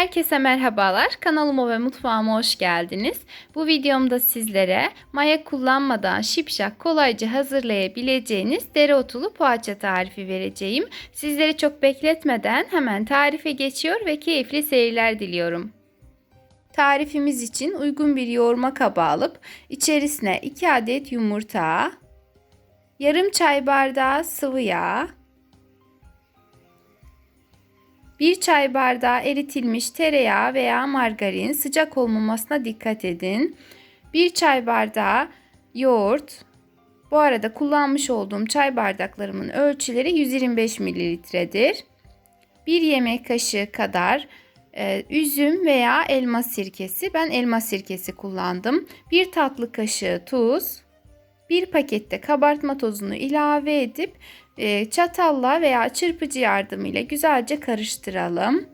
Herkese merhabalar. Kanalıma ve mutfağıma hoş geldiniz. Bu videomda sizlere maya kullanmadan şipşak kolayca hazırlayabileceğiniz dereotulu poğaça tarifi vereceğim. Sizleri çok bekletmeden hemen tarife geçiyor ve keyifli seyirler diliyorum. Tarifimiz için uygun bir yoğurma kabı alıp içerisine 2 adet yumurta, yarım çay bardağı sıvı yağ, 1 çay bardağı eritilmiş tereyağı veya margarin sıcak olmamasına dikkat edin. 1 çay bardağı yoğurt. Bu arada kullanmış olduğum çay bardaklarımın ölçüleri 125 mililitredir. 1 yemek kaşığı kadar e, üzüm veya elma sirkesi. Ben elma sirkesi kullandım. 1 tatlı kaşığı tuz. 1 pakette kabartma tozunu ilave edip çatalla veya çırpıcı yardımıyla güzelce karıştıralım.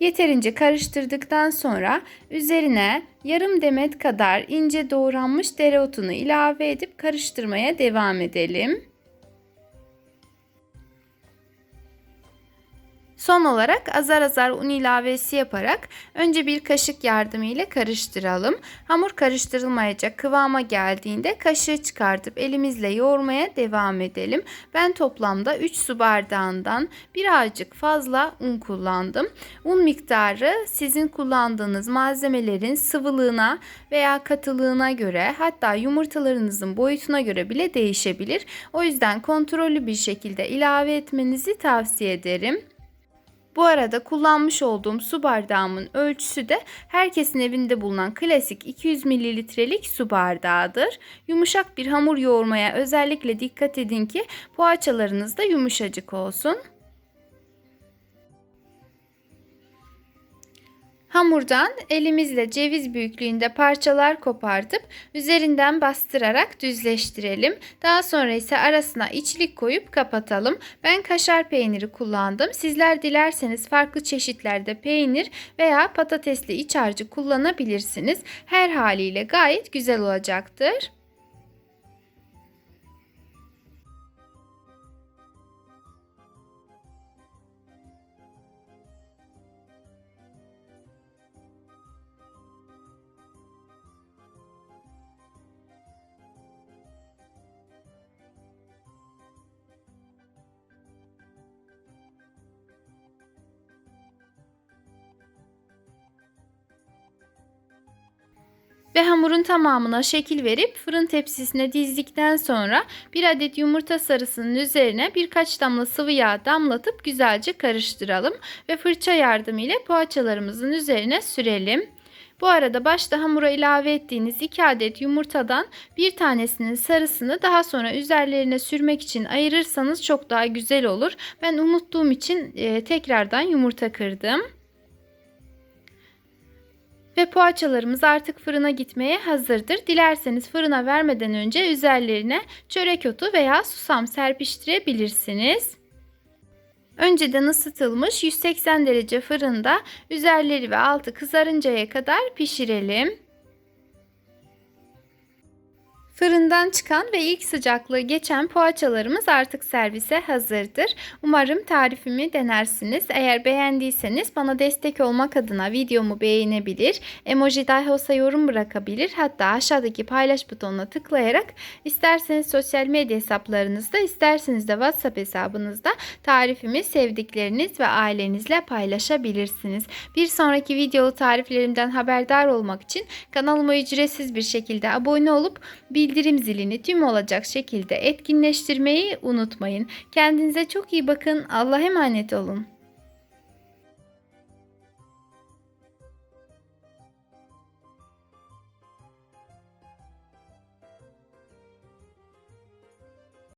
Yeterince karıştırdıktan sonra üzerine yarım demet kadar ince doğranmış dereotunu ilave edip karıştırmaya devam edelim. Son olarak azar azar un ilavesi yaparak önce bir kaşık yardımıyla karıştıralım. Hamur karıştırılmayacak kıvama geldiğinde kaşığı çıkartıp elimizle yoğurmaya devam edelim. Ben toplamda 3 su bardağından birazcık fazla un kullandım. Un miktarı sizin kullandığınız malzemelerin sıvılığına veya katılığına göre hatta yumurtalarınızın boyutuna göre bile değişebilir. O yüzden kontrollü bir şekilde ilave etmenizi tavsiye ederim. Bu arada kullanmış olduğum su bardağımın ölçüsü de herkesin evinde bulunan klasik 200 mililitrelik su bardağıdır. Yumuşak bir hamur yoğurmaya özellikle dikkat edin ki poğaçalarınız da yumuşacık olsun. Hamurdan elimizle ceviz büyüklüğünde parçalar kopartıp üzerinden bastırarak düzleştirelim. Daha sonra ise arasına içlik koyup kapatalım. Ben kaşar peyniri kullandım. Sizler dilerseniz farklı çeşitlerde peynir veya patatesli iç harcı kullanabilirsiniz. Her haliyle gayet güzel olacaktır. Ve hamurun tamamına şekil verip fırın tepsisine dizdikten sonra bir adet yumurta sarısının üzerine birkaç damla sıvı yağ damlatıp güzelce karıştıralım ve fırça yardımıyla poğaçalarımızın üzerine sürelim. Bu arada başta hamura ilave ettiğiniz 2 adet yumurtadan bir tanesinin sarısını daha sonra üzerlerine sürmek için ayırırsanız çok daha güzel olur. Ben unuttuğum için e, tekrardan yumurta kırdım. Ve poğaçalarımız artık fırına gitmeye hazırdır. Dilerseniz fırına vermeden önce üzerlerine çörek otu veya susam serpiştirebilirsiniz. Önceden ısıtılmış 180 derece fırında üzerleri ve altı kızarıncaya kadar pişirelim. Fırından çıkan ve ilk sıcaklığı geçen poğaçalarımız artık servise hazırdır. Umarım tarifimi denersiniz. Eğer beğendiyseniz bana destek olmak adına videomu beğenebilir, emoji dahi olsa yorum bırakabilir. Hatta aşağıdaki paylaş butonuna tıklayarak isterseniz sosyal medya hesaplarınızda, isterseniz de WhatsApp hesabınızda tarifimi sevdikleriniz ve ailenizle paylaşabilirsiniz. Bir sonraki videolu tariflerimden haberdar olmak için kanalıma ücretsiz bir şekilde abone olup bir bildirim zilini tüm olacak şekilde etkinleştirmeyi unutmayın. Kendinize çok iyi bakın. Allah'a emanet olun.